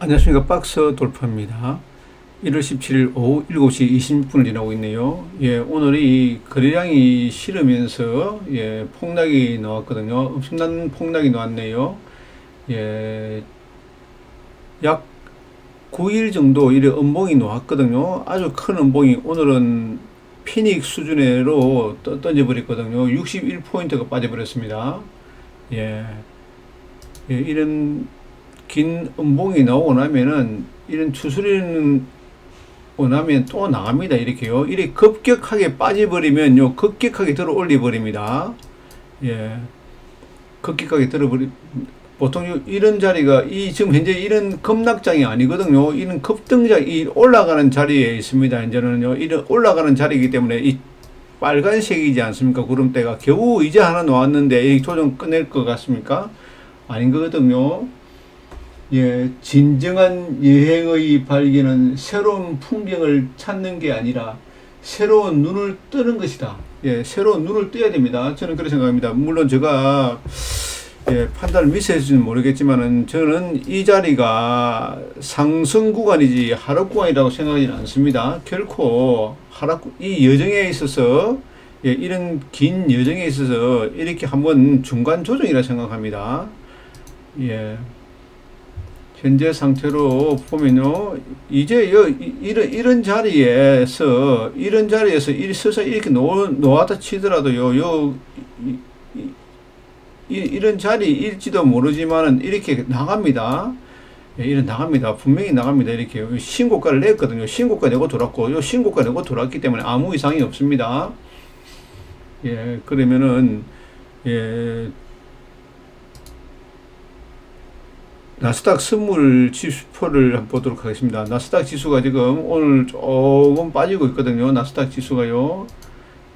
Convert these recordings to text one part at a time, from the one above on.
안녕하십니까 박스 돌파입니다. 1월 17일 오후 7시 26분을 지나고 있네요. 예, 오늘이 거래량이 실으면서 예, 폭락이 나왔거든요. 엄청난 폭락이 나왔네요. 예, 약 9일 정도 이래 음봉이 나왔거든요. 아주 큰 음봉이 오늘은 피닉 수준으로 떠- 던져버렸거든요. 61포인트가 빠져버렸습니다. 예, 예, 이런 긴 음봉이 나오고 나면은 이런 추스리는 원하면 또 나갑니다. 이렇게요. 이렇게 급격하게 빠져버리면 요. 급격하게 들어 올려 버립니다. 예. 급격하게 들어 버리, 보통 요- 이런 자리가, 이, 지금 현재 이런 급락장이 아니거든요. 이런 급등장, 이 올라가는 자리에 있습니다. 이제는요. 이런 올라가는 자리이기 때문에 이 빨간색이지 않습니까? 구름대가 겨우 이제 하나 나왔는데 이 조정 끝낼 것 같습니까? 아닌 거거든요. 예, 진정한 여행의 발견은 새로운 풍경을 찾는 게 아니라 새로운 눈을 뜨는 것이다. 예, 새로운 눈을 떠야 됩니다. 저는 그렇게 생각합니다. 물론 제가 예, 판단을 미스했을지는 모르겠지만은 저는 이 자리가 상승 구간이지 하락 구간이라고 생각하지는 않습니다. 결코 하락 구- 이 여정에 있어서 예, 이런 긴 여정에 있어서 이렇게 한번 중간 조정이라 생각합니다. 예. 현재 상태로 보면요, 이제 여, 이- 이런, 이런 자리에서, 이런 자리에서 이 서서 이렇게 놓, 놓았다 치더라도요, 요, 이, 이런 자리일지도 모르지만은 이렇게 나갑니다. 예, 이런 나갑니다. 분명히 나갑니다. 이렇게 신고가를 냈거든요. 신고가 내고 돌았고, 요 신고가 내고 돌았기 때문에 아무 이상이 없습니다. 예, 그러면은, 예, 나스닥 선물 지수표를 한번 보도록 하겠습니다. 나스닥 지수가 지금 오늘 조금 빠지고 있거든요. 나스닥 지수가요.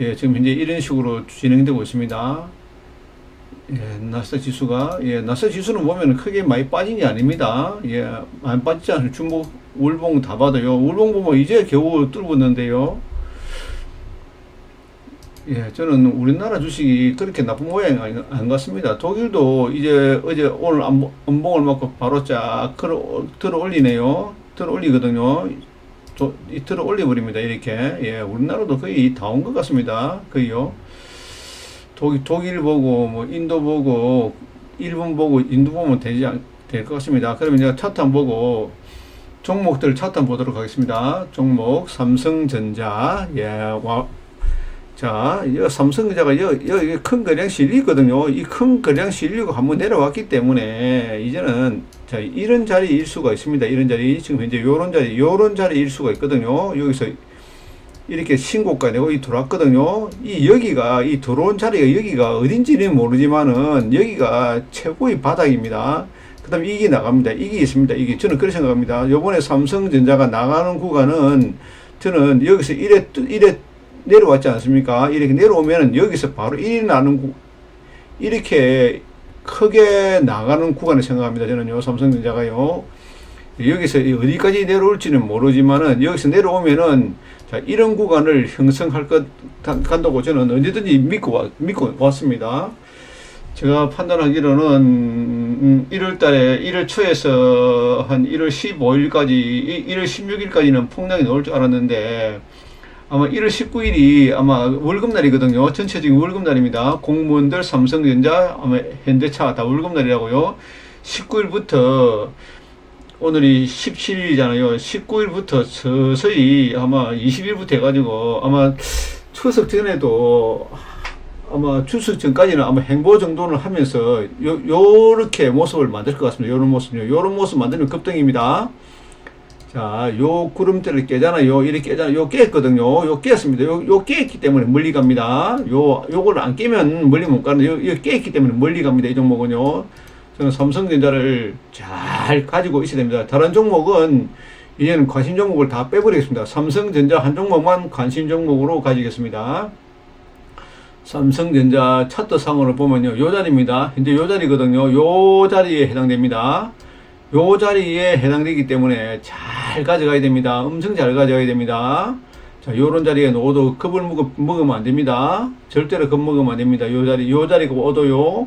예, 지금 현재 이런 식으로 진행되고 있습니다. 예, 나스닥 지수가, 예, 나스닥 지수는 보면 크게 많이 빠진 게 아닙니다. 예, 많이 빠지지 않아요. 중복, 월봉 다 받아요. 월봉 보면 이제 겨우 뚫었는데요. 예, 저는 우리나라 주식이 그렇게 나쁜 모양이 아니- 안 같습니다. 독일도 이제 어제 오늘 음봉을 맞고 바로 쫙 들어, 올리네요. 들어 올리거든요. 도- 이 들어 올려버립니다. 이렇게. 예, 우리나라도 거의 다 온 것 같습니다. 거의요. 독일, 독일 보고, 뭐, 인도 보고, 일본 보고, 인도 보면 되지, 않- 될것 같습니다. 그러면 제가 차트 한번 보고, 종목들 차트 한번 보도록 하겠습니다. 종목, 삼성전자, 예, 와, 자, 이 삼성전자가 여, 여기 큰 거량 실리거든요. 이 큰 거량 실리고 한번 내려왔기 때문에 이제는 자, 이런 자리일 수가 있습니다. 이런 자리, 지금 현재 요런 자리, 요런 자리일 수가 있거든요. 여기서 이렇게 신고가 내고 이 들어왔거든요. 이 여기가 이 들어온 자리가 여기가 어딘지는 모르지만은 여기가 최고의 바닥입니다. 그 다음에 이게 나갑니다. 이게 있습니다. 이게 저는 그렇게 생각합니다. 요번에 삼성전자가 나가는 구간은 저는 여기서 이래 뜨- 이래 내려왔지 않습니까? 이렇게 내려오면은 여기서 바로 1이 나는 구, 이렇게 크게 나가는 구간을 생각합니다. 저는요, 삼성전자가요. 여기서 어디까지 내려올지는 모르지만은 여기서 내려오면은 자, 이런 구간을 형성할 것 간- 간다고 저는 언제든지 믿고 와, 믿고 왔습니다. 제가 판단하기로는 음, 1월 달에 1월 초에서 한 1월 15일까지 1월 16일까지는 폭락이 나올 줄 알았는데 아마 1월 19일이 아마 월급날이거든요. 전체적인 월급날입니다. 공무원들, 삼성전자, 아마 현대차 다 월급날이라고요. 19일부터 오늘이 17일이잖아요. 19일부터 서서히 아마 20일부터 해가지고 아마 추석 전에도 아마 추석 전까지는 아마 행보 정도는 하면서 요, 요렇게 모습을 만들 것 같습니다. 요런 모습요. 요런 모습 만들면 급등입니다. 자, 요 구름대를 깨잖아요. 이렇게 깨잖아요. 요 깼거든요. 요 깼습니다. 요, 요 깼기 때문에 멀리 갑니다. 요, 요걸 안 깨면 멀리 못 가는데, 요, 요 깼기 때문에 멀리 갑니다. 이 종목은요. 저는 삼성전자를 잘 가지고 있어야 됩니다. 다른 종목은 이제는 관심 종목을 다 빼버리겠습니다. 삼성전자 한 종목만 관심 종목으로 가지겠습니다. 삼성전자 차트 상으로 보면요. 요 자리입니다. 현재 요 자리거든요. 요 자리에 해당됩니다. 요 자리에 해당되기 때문에 잘 가져가야 됩니다. 엄청 잘 가져가야 됩니다. 자, 요런 자리에 놓어도 겁을 먹, 먹으 면 안 됩니다. 절대로 겁 먹으면 안 됩니다. 요 자리, 요 자리가 오도요.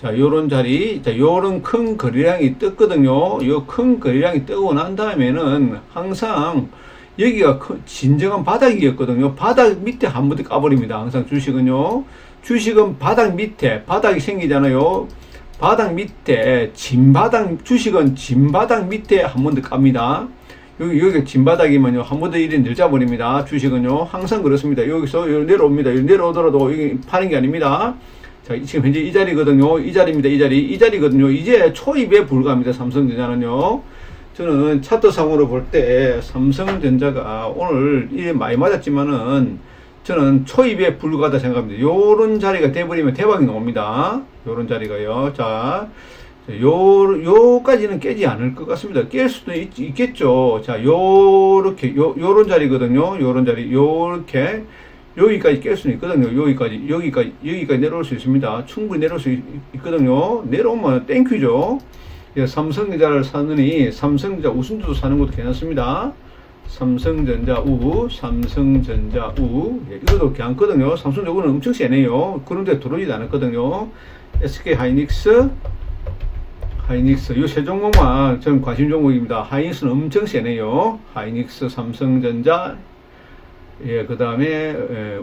자, 요런 자리, 자, 요런 큰 거래량이 떴거든요. 요 큰 거래량이 뜨고 난 다음에는 항상 여기가 큰- 진정한 바닥이었거든요. 바닥 밑에 한번더 까버립니다. 항상 주식은요. 주식은 바닥 밑에, 바닥이 생기잖아요. 바닥 밑에, 진바닥, 주식은 진바닥 밑에 한 번 더 깝니다. 여기, 여기가 진바닥이면요. 한 번 더 일이 늦어버립니다. 주식은요. 항상 그렇습니다. 여기서 여기 내려옵니다. 여기 내려오더라도 여기 파는 게 아닙니다. 자, 지금 현재 이 자리거든요. 이 자리입니다. 이 자리. 이 자리거든요. 이제 초입에 불과합니다. 삼성전자는요. 저는 차트상으로 볼 때 삼성전자가 오늘 일이 많이 맞았지만은 저는 초입에 불과하다 생각합니다. 요런 자리가 돼버리면 대박이 나옵니다. 요런 자리가요. 자, 요, 요까지는 깨지 않을 것 같습니다. 깰 수도 있, 있겠죠. 자, 요렇게, 요, 요런 자리거든요. 요런 자리, 요렇게. 여기까지 깰 수는 있거든요. 여기까지, 여기까지, 여기까지 내려올 수 있습니다. 충분히 내려올 수 있, 있거든요. 내려오면 땡큐죠. 예, 삼성전자를 사느니 삼성전자 우승주도 사는 것도 괜찮습니다. 삼성전자 우, 삼성전자 우, 예, 이것도 괜찮거든요. 삼성전자 우는 엄청 세네요. 그런데 들어오지도 않았거든요. SK 하이닉스, 하이닉스, 이 세 종목만 전 관심 종목입니다. 하이닉스는 엄청 세네요. 하이닉스, 삼성전자, 예, 그 다음에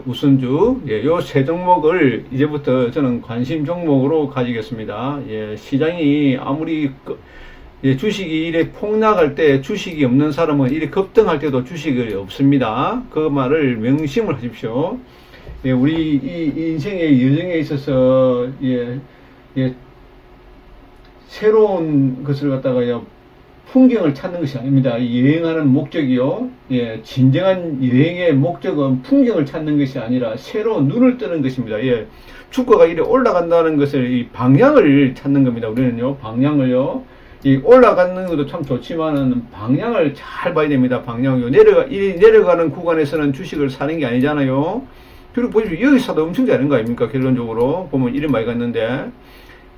우선주, 예, 요세 종목을 이제부터 저는 관심 종목으로 가지겠습니다. 예, 시장이 아무리 그- 예, 주식이 이래 폭락할 때 주식이 없는 사람은 이래 급등할 때도 주식이 없습니다. 그 말을 명심을 하십시오. 예, 우리 이 인생의 여정에 있어서 예, 예, 새로운 것을 갖다가요 풍경을 찾는 것이 아닙니다. 이 여행하는 목적이요. 예, 진정한 여행의 목적은 풍경을 찾는 것이 아니라 새로운 눈을 뜨는 것입니다. 예, 주가가 이래 올라간다는 것을 이 방향을 찾는 겁니다. 우리는요, 방향을요. 이 올라가는 것도 참 좋지만은 방향을 잘 봐야 됩니다. 방향이요. 내려가, 이 내려가는 구간에서는 주식을 사는 게 아니잖아요. 그리고 보십시오. 여기 사도 엄청 되는 거 아닙니까? 결론적으로. 보면 이름 많이 갔는데.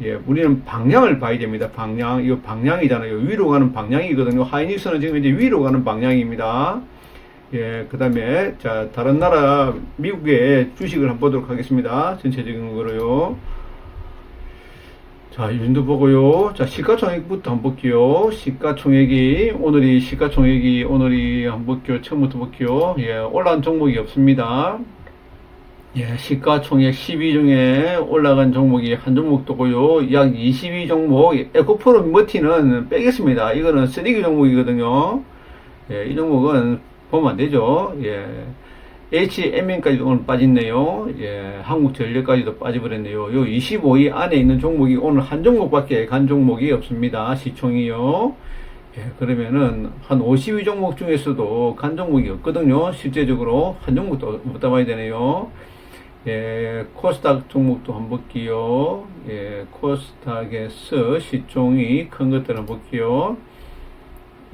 예, 우리는 방향을 봐야 됩니다. 방향. 이거 방향이잖아요. 위로 가는 방향이거든요. 하이닉스는 지금 이제 위로 가는 방향입니다. 예, 그 다음에, 자, 다른 나라, 미국의 주식을 한번 보도록 하겠습니다. 전체적인 거로요. 자, 이 정도 보고요. 자, 시가총액부터 한번 볼게요. 시가총액이, 오늘이, 시가총액이, 오늘이 한번 볼게요. 처음부터 볼게요. 예, 올라간 종목이 없습니다. 예, 시가총액 12 중에 올라간 종목이 한 종목도고요. 약 22 종목, 에코프로 머티는 빼겠습니다. 이거는 쓰레기 종목이거든요. 예, 이 종목은 보면 안 되죠. 예. HMN까지도 오늘 빠졌네요. 예, 한국전력까지도 빠져버렸네요. 요 25위 안에 있는 종목이 오늘 한 종목밖에 간 종목이 없습니다. 시총이요. 예, 그러면은 한52 종목 중에서도 간 종목이 없거든요. 실제적으로 한 종목도 못 담아야 되네요. 예, 코스닥 종목도 한번 볼게요. 예, 코스닥에서 시총이 큰 것들 한번 볼게요.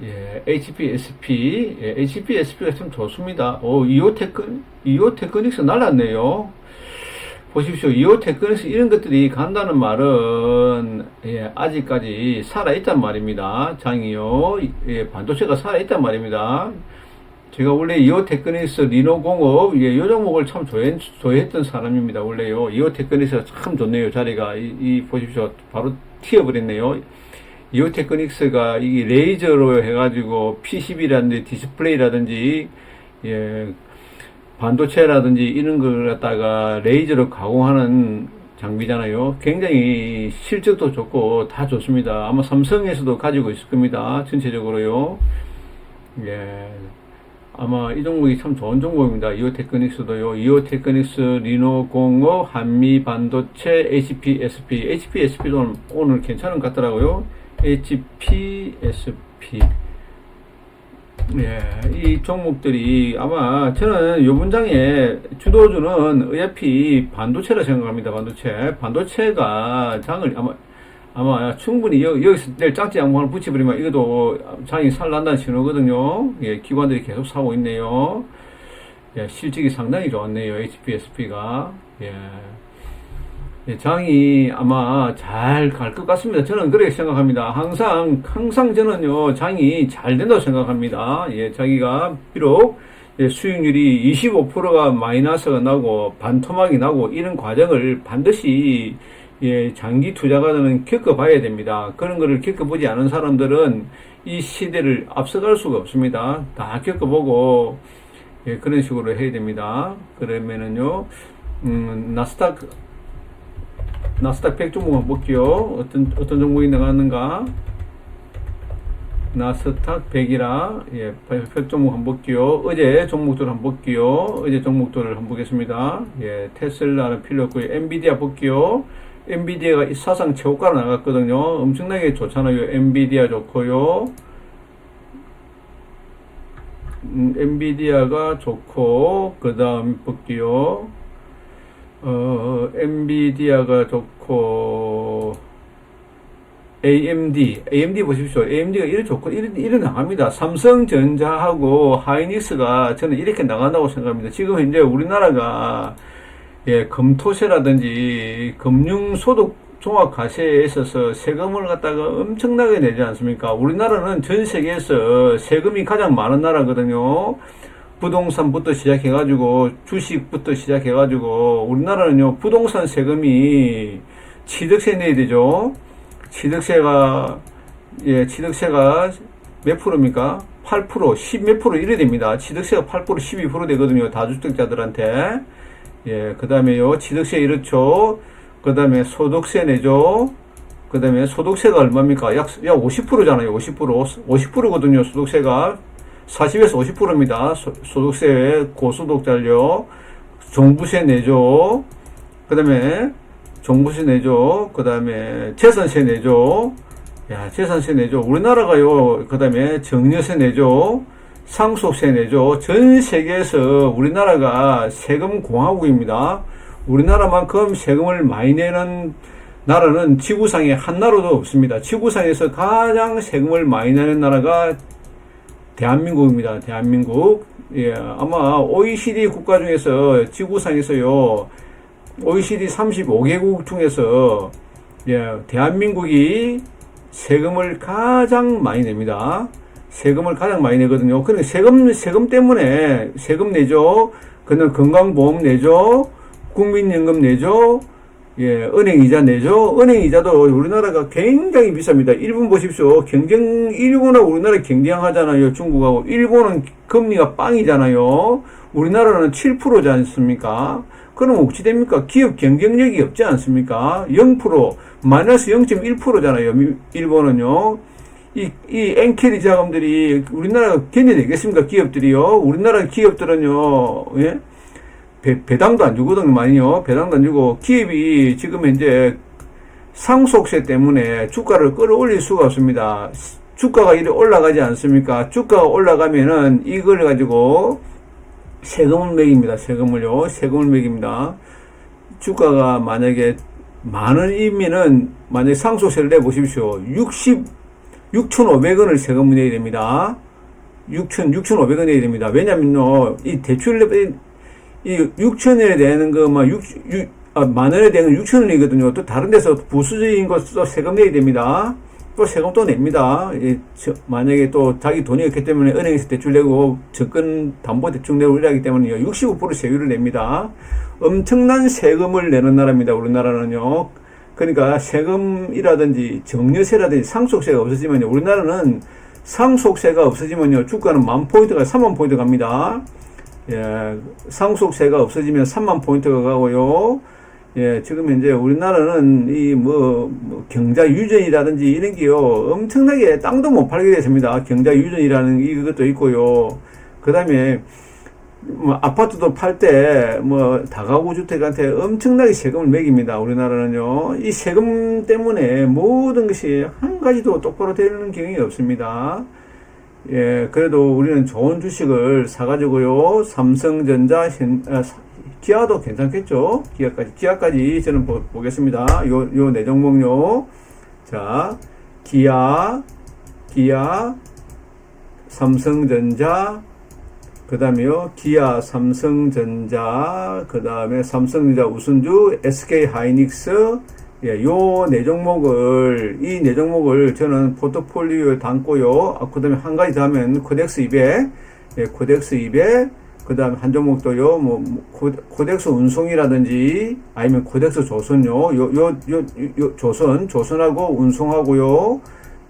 예, HPSP, 예, HPSP가 참 좋습니다. 오, 이오테크, 이오테크닉스 날랐네요. 보십시오. 이오테크닉스 이런 것들이 간다는 말은, 예, 아직까지 살아있단 말입니다. 장이요. 예, 반도체가 살아있단 말입니다. 제가 원래 이오테크닉스 리노공업, 예, 요 종목을 참 좋아했, 좋아했던 사람입니다. 원래요. 이오테크닉스가 참 좋네요. 자리가. 이, 이 보십시오. 바로 튀어버렸네요. 이오테크닉스가 이게 레이저로 해가지고 PCB라든지 디스플레이라든지 예, 반도체라든지 이런 걸 갖다가 레이저로 가공하는 장비잖아요. 굉장히 실적도 좋고 다 좋습니다. 아마 삼성에서도 가지고 있을 겁니다. 전체적으로요. 예. 아마 이 종목이 참 좋은 종목입니다. 이오테크닉스도요. 이오테크닉스, 리노공업, 한미 반도체, HPSP. HPSP도 오늘, 오늘 괜찮은 것 같더라고요. HPSP. 예, 이 종목들이 아마 저는 요 문장에 주도주는 어차피 반도체라 생각합니다. 반도체. 반도체가 장을 아마 아마 충분히 여, 여기서 내일 짝지 양봉을 붙여버리면 이것도 장이 살난다는 신호거든요. 예, 기관들이 계속 사고 있네요. 예, 실적이 상당히 좋았네요. HPSP가. 예. 예, 장이 아마 잘 갈 것 같습니다. 저는 그렇게 생각합니다. 항상, 항상 저는요, 장이 잘 된다고 생각합니다. 예, 자기가 비록 예, 수익률이 25%가 마이너스가 나고 반토막이 나고 이런 과정을 반드시 예, 장기 투자가들은 겪어봐야 됩니다. 그런 거를 겪어보지 않은 사람들은 이 시대를 앞서갈 수가 없습니다. 다 겪어보고, 예, 그런 식으로 해야 됩니다. 그러면은요, 음, 나스닥, 나스닥 100 종목 한번 볼게요. 어떤, 어떤 종목이 나갔는가? 나스닥 100이라, 예, 100 종목 한번 볼게요. 어제 종목들 한번 볼게요. 어제 종목들을 한번 보겠습니다. 예, 테슬라는 필요 없고요. 엔비디아 볼게요. 엔비디아가 이 사상 최고가로 나갔거든요. 엄청나게 좋잖아요. 엔비디아 좋고요. 음, 엔비디아가 좋고, 그 다음 볼게요. 어, 엔비디아가 좋고, AMD, AMD 보십시오. AMD가 이래 좋고, 이래, 이래 나갑니다. 삼성전자하고 하이닉스가 저는 이렇게 나간다고 생각합니다. 지금 현재 우리나라가, 예, 검토세라든지 금융소득 종합과세에 있어서 세금을 갖다가 엄청나게 내지 않습니까? 우리나라는 전 세계에서 세금이 가장 많은 나라거든요. 부동산부터 시작해가지고 주식부터 시작해가지고 우리나라는요 부동산 세금이 취득세 내야 되죠. 취득세가 예 취득세가 몇 프로입니까? 8% 10몇 프로 이래 됩니다. 취득세가 8% 12% 되거든요. 다주택자들한테 예 그 다음에요 취득세 이렇죠. 그 다음에 소득세 내죠. 그 다음에 소득세가 얼마입니까? 약, 약 50%잖아요. 50% 50%거든요. 소득세가 40에서 50%입니다. 소득세 고소득자료 종부세 내죠. 그 다음에 종부세 내죠. 그 다음에 재산세 내죠. 야, 재산세 내죠. 우리나라가요. 그 다음에 정려세 내죠. 상속세 내죠. 전 세계에서 우리나라가 세금 공화국입니다. 우리나라만큼 세금을 많이 내는 나라는 지구상에 한 나라도 없습니다. 지구상에서 가장 세금을 많이 내는 나라가 대한민국입니다. 대한민국. 예, 아마 OECD 국가 중에서 지구상에서요, OECD 35개국 중에서 예, 대한민국이 세금을 가장 많이 냅니다. 세금을 가장 많이 내거든요. 근데 세금, 세금 때문에 세금 내죠. 그는 건강보험 내죠. 국민연금 내죠. 예, 은행 이자 내죠. 은행 이자도 우리나라가 굉장히 비쌉니다. 일본 보십시오. 경쟁, 일본하고 우리나라 경쟁하잖아요. 중국하고. 일본은 금리가 빵이잖아요. 우리나라는 7%지 않습니까? 그럼 어찌 됩니까? 기업 경쟁력이 없지 않습니까? 0%, 마이너스 0.1%잖아요. 일본은요. 이, 이 엔캐리 자금들이 우리나라가 견뎌내겠습니까? 기업들이요. 우리나라 기업들은요, 예? 배, 배당도 안 주거든요, 많이요. 배당도 안 주고, 기업이 지금 현재 상속세 때문에 주가를 끌어올릴 수가 없습니다. 주가가 이래 올라가지 않습니까? 주가가 올라가면은 이걸 가지고 세금을 매깁니다. 세금을요. 세금을 매깁니다. 주가가 만약에 만원 이면은 만약에 상속세를 내보십시오. 60, 6,500원을 세금을 내야 됩니다. 6,000, 6,500원 내야 됩니다. 왜냐면요, 이 대출, 이 6천원에 되는 거만 6, 6, 아, 만 원에 되는 6천 원이거든요. 또 다른 데서 부수적인 것도 세금 내야 됩니다. 또 세금 또 냅니다. 예, 저, 만약에 또 자기 돈이 없기 때문에 은행에서 대출 내고 접근 담보 대출 내고 이러기 때문에 65% 세율을 냅니다. 엄청난 세금을 내는 나라입니다. 우리나라는요. 그러니까 세금이라든지 정려세라든지 상속세가 없어지면 우리나라는 상속세가 없어지면요 주가는 만 포인트가 3만 포인트 갑니다. 예, 상속세가 없어지면 3만 포인트가 가고요. 예, 지금 이제 우리나라는 이 뭐, 뭐 경자 유전이라든지 이런 게요, 엄청나게 땅도 못 팔게 됐습니다. 경자 유전이라는 이것도 있고요. 그 다음에 뭐 아파트도 팔 때 뭐 다가구 주택한테 엄청나게 세금을 매깁니다. 우리나라는요. 이 세금 때문에 모든 것이 한 가지도 똑바로 되는 경향이 없습니다. 예, 그래도 우리는 좋은 주식을 사가지고요. 삼성전자, 현, 아, 기아도 괜찮겠죠? 기아까지, 기아까지 저는 보, 보겠습니다. 요, 요 네 종목요. 자, 기아, 기아, 삼성전자, 그 다음에요, 기아, 삼성전자, 그 다음에 삼성전자 우선주, SK 하이닉스, 예, 요 네 종목을, 이 네 종목을 저는 포트폴리오에 담고요. 아, 그 다음에 한 가지 더 하면 코덱스 200, 예, 코덱스 200, 그 다음에 한 종목도요, 뭐, 코- 코덱스 운송이라든지, 아니면 코덱스 조선요, 요, 요, 요, 요, 조선, 조선하고 운송하고요,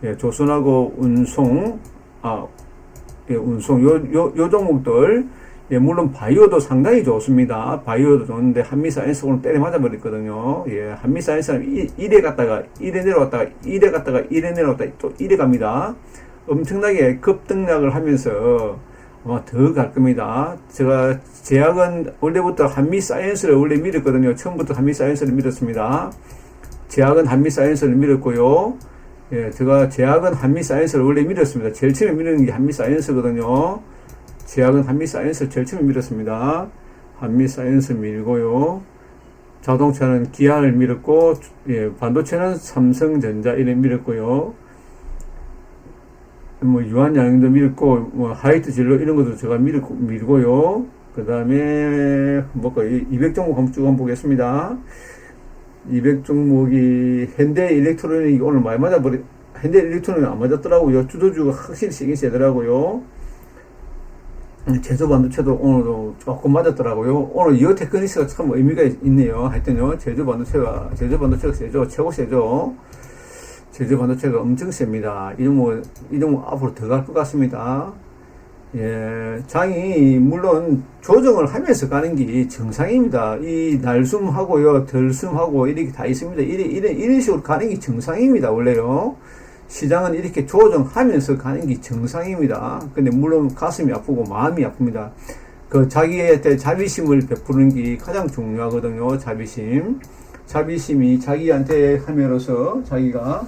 예, 조선하고 운송, 아, 예, 운송, 요, 요, 요 종목들, 예, 물론 바이오도 상당히 좋습니다. 바이오도 좋은데, 한미 사이언스 오늘 때려 맞아 버렸거든요. 예, 한미 사이언스는 1에 갔다가, 1에 내려왔다가, 1에 갔다가, 1에 내려왔다가, 또 1에 갑니다. 엄청나게 급등락을 하면서, 아마 더 갈 겁니다. 제가 제약은 원래부터 한미 사이언스를 원래 믿었거든요. 처음부터 한미 사이언스를 믿었습니다. 제약은 한미 사이언스를 믿었고요. 예, 제가 제약은 한미 사이언스를 원래 믿었습니다. 제일 처음에 믿는 게 한미 사이언스거든요. 제약은 한미 사이언스를 제일 처음에 믿었습니다. 한미 사이언스 밀고요. 자동차는 기아를 밀었고, 예, 반도체는 삼성전자 이래 밀었고요. 뭐 유한 양도 밀고 뭐 하이트 진로 이런 것도 제가 밀고 밀고요. 그 다음에 뭐까 200 종목 한번 쭉 한번 보겠습니다. 200 종목이 현대 일렉트로닉이 오늘 많이 맞아버리 현대 일렉트로닉 안 맞았더라고요. 주도주가 확실히 세긴 세더라고요. 제조 반도체도 오늘도 조금 맞았더라고요. 오늘 이어 테크니스가 참 의미가 있네요. 하여튼요, 제조 반도체가, 제조 반도체가 세죠. 최고 세죠. 제조 반도체가 엄청 셉니다. 이 종목, 이 종목 앞으로 더 갈 것 같습니다. 예, 장이, 물론 조정을 하면서 가는 게 정상입니다. 이 날숨하고요, 덜숨하고 이렇게 다 있습니다. 이래, 이래, 이런 식으로 가는 게 정상입니다. 원래요. 시장은 이렇게 조정하면서 가는 게 정상입니다. 근데 물론 가슴이 아프고 마음이 아픕니다. 그 자기한테 자비심을 베푸는 게 가장 중요하거든요. 자비심. 자비심이 자기한테 함으로써 자기가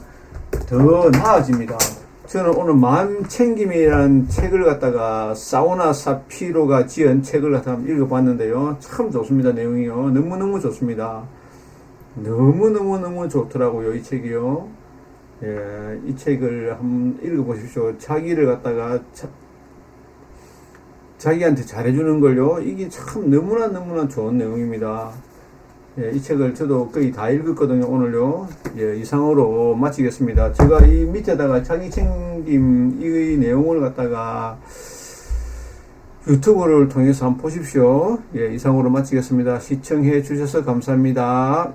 더 나아집니다. 저는 오늘 마음 챙김이라는 책을 갖다가 사우나 사피로가 지은 책을 갖다가 읽어봤는데요. 참 좋습니다. 내용이요. 너무너무 좋습니다. 너무너무너무 좋더라고요. 이 책이요. 예, 이 책을 한번 읽어보십시오. 자기를 갖다가 자, 자기한테 잘해주는 걸요. 이게 참 너무나 너무나 좋은 내용입니다. 예, 이 책을 저도 거의 다 읽었거든요, 오늘요. 예, 이상으로 마치겠습니다. 제가 이 밑에다가 자기 챙김 이 내용을 갖다가 유튜브를 통해서 한번 보십시오. 예, 이상으로 마치겠습니다. 시청해 주셔서 감사합니다.